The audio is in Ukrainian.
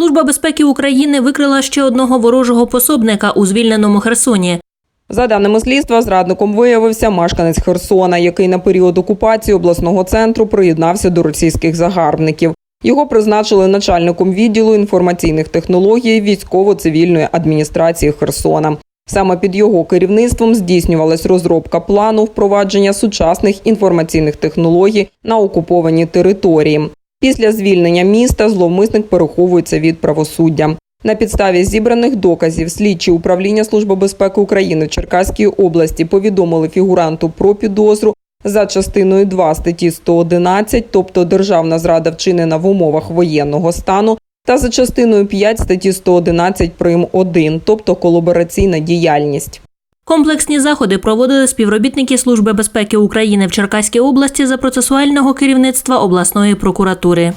Служба безпеки України викрила ще одного ворожого пособника у звільненому Херсоні. За даними слідства, зрадником виявився мешканець Херсона, який на період окупації обласного центру приєднався до російських загарбників. Його призначили начальником відділу інформаційних технологій військово-цивільної адміністрації Херсона. Саме під його керівництвом здійснювалась розробка плану впровадження сучасних інформаційних технологій на окупованій території. Після звільнення міста зловмисник переховується від правосуддя. На підставі зібраних доказів слідчі управління Служби безпеки України в Черкаській області повідомили фігуранту про підозру за частиною 2 статті 111, тобто державна зрада вчинена в умовах воєнного стану, та за частиною 5 статті 111 прим. 1, тобто колабораційна діяльність. Комплексні заходи проводили співробітники Служби безпеки України в Черкаській області за процесуального керівництва обласної прокуратури.